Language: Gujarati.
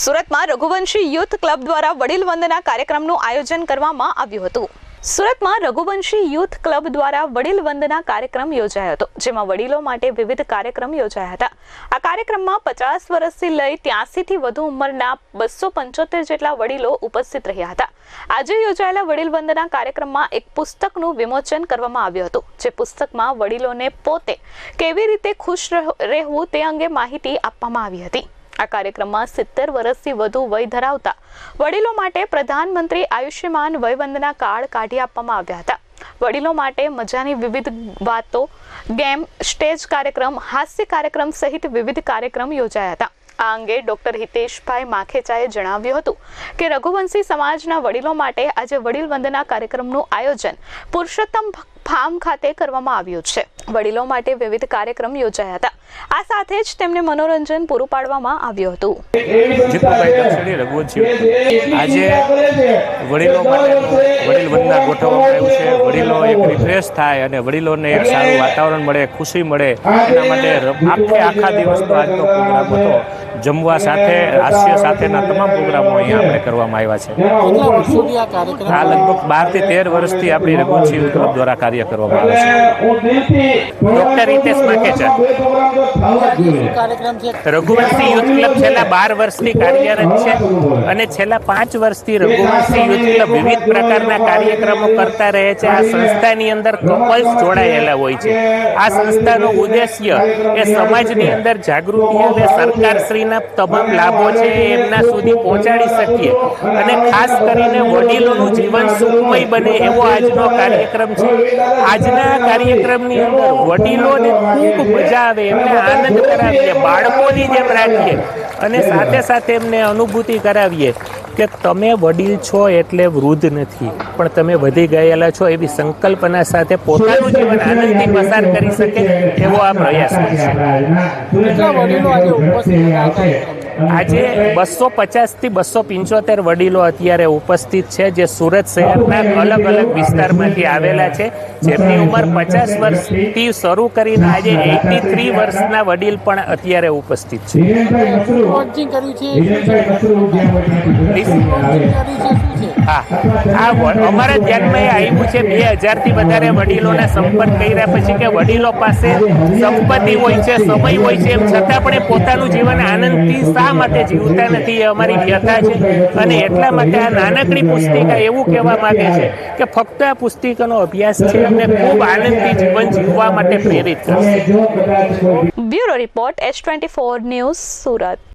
સુરતમાં રઘુવંશી યુથ ક્લબ દ્વારા વડીલ વંદના કાર્યક્રમનું આયોજન કરવામાં આવ્યું હતું. સુરતમાં રઘુવંશી યુથ ક્લબ દ્વારા વડીલ વંદના કાર્યક્રમ યોજાયો હતો, જેમાં વડીલો માટે વિવિધ કાર્યક્રમ યોજાયા હતા. આ કાર્યક્રમમાં પચાસ વર્ષથી લઈ ત્યાસીથી વધુ ઉંમરના બસો પંચોતેર જેટલા વડીલો ઉપસ્થિત રહ્યા હતા. આજે યોજાયેલા વડીલ વંદના કાર્યક્રમમાં એક પુસ્તકનું વિમોચન કરવામાં આવ્યું હતું, જે પુસ્તકમાં વડીલોને પોતે કેવી રીતે ખુશ રહ- રહેવું તે અંગે માહિતી આપવામાં આવી હતી. આ કાર્યક્રમમાં સિત્તેર વર્ષથી વધુ વય ધરાવતા વડીલો માટે પ્રધાનમંત્રી આયુષ્યમાન વયવંદના કાર્ડ કાઢી આપવામાં આવ્યા હતા. વડીલો માટે મજાની વિવિધ વાતો, ગેમ, સ્ટેજ કાર્યક્રમ, હાસ્ય કાર્યક્રમ સહિત વિવિધ કાર્યક્રમ યોજાયા હતા. આ અંગે ડોક્ટર હિતેશભાઈ માખેચાએ જણાવ્યું હતું કે રઘુવંશી સમાજના વડીલો માટે આજે વડીલ વંદના કાર્યક્રમનું આયોજન પુરુષોત્તમ ફાર્મ ખાતે કરવામાં આવ્યું છે. વડીલો માટે વિવિધ કાર્યક્રમ યોજાયા હતા. આ સાથે જ તેમને મનોરંજન પૂરું પાડવામાં આવ્યું હતું. જીતુભાઈ રઘુવંશી આજે વડીલો માટેનું વડીલ વંદના ગોઠવવામાં આવ્યું છે. વડીલો એક રિફ્રેશ થાય અને વડીલોને એક સારું વાતાવરણ મળે ખુશી મળે. એના માટે આખે આખા દિવસનો આજનો પ્રોગ્રામ હતો. જમવા સાથે હાસ્ય સાથેના તમામ પ્રોગ્રામો અહીંયા આપણે કરવામાં આવ્યા છે. આ લગભગ બારથી તેર વર્ષથી આપણી રઘુવંશી ક્લબ દ્વારા કાર્ય કરવામાં આવે છે. ડોક્ટર હિતેશ છે. રઘુવંશી યુથ ક્લબ છેલ્લા બાર વર્ષથી કાર્યરત છે અને છેલ્લા પાંચ વર્ષથી રઘુવંશી યુથ ક્લબ વિવિધ પ્રકારના કાર્યક્રમો કરતા રહે છે. આ સંસ્થાની અંદર કપલ્સ જોડાયેલા હોય છે. આ સંસ્થાનો ઉદ્દેશ્ય એ સમાજની અંદર જાગૃતિ અને સરકારશ્રીના તમામ લાભો છે એમના સુધી પહોંચાડી શકીએ. અને ખાસ કરીને વડીલોનું જીવન સુખમય બને એવો આજનો કાર્યક્રમ છે. આજના કાર્યક્રમની અંદર વડીલોને ખૂબ મજા આવે એમને આનંદ કરાવીએ બાળકોની જેમ રાખીએ અને સાથે સાથે એમને અનુભૂતિ કરાવીએ કે તમે વડીલ છો એટલે વૃદ્ધ નથી પણ તમે વધી ગયેલા છો એવી સંકલ્પના સાથે પોતાનું જીવન આનંદથી પસાર કરી શકે એવો આ પ્રયાસ છે? આજે બસો પચાસથી બસો પંચોતેર વડીલો અત્યારે ઉપસ્થિત છે જે સુરત શહેરના અલગ અલગ વિસ્તારમાંથી આવેલા છે. જેમની ઉંમર પચાસ વર્ષથી શરૂ કરીને આજે એટી થ્રી વર્ષના વડીલ પણ અત્યારે ઉપસ્થિત છે. છે હા. આ અમારા ધ્યાનમાં એ આવ્યું છે, બે હજારથી વધારે વડીલોના સંપર્ક કર્યા પછી કે વડીલો પાસે સંપત્તિ હોય છે, સમય હોય છે, એમ છતાં પણ એ પોતાનું જીવન આનંદથી શા માટે જીવતા નથી એ અમારી વ્યથા છે. અને એટલા માટે આ નાનકડી પુસ્તિકા એવું કહેવા માંગે છે કે ફક્ત આ પુસ્તિકાનો અભ્યાસ છે અને ખૂબ આનંદથી જીવન જીવવા માટે પ્રેરિત કરશે. Bureau report H twenty four news, Surat.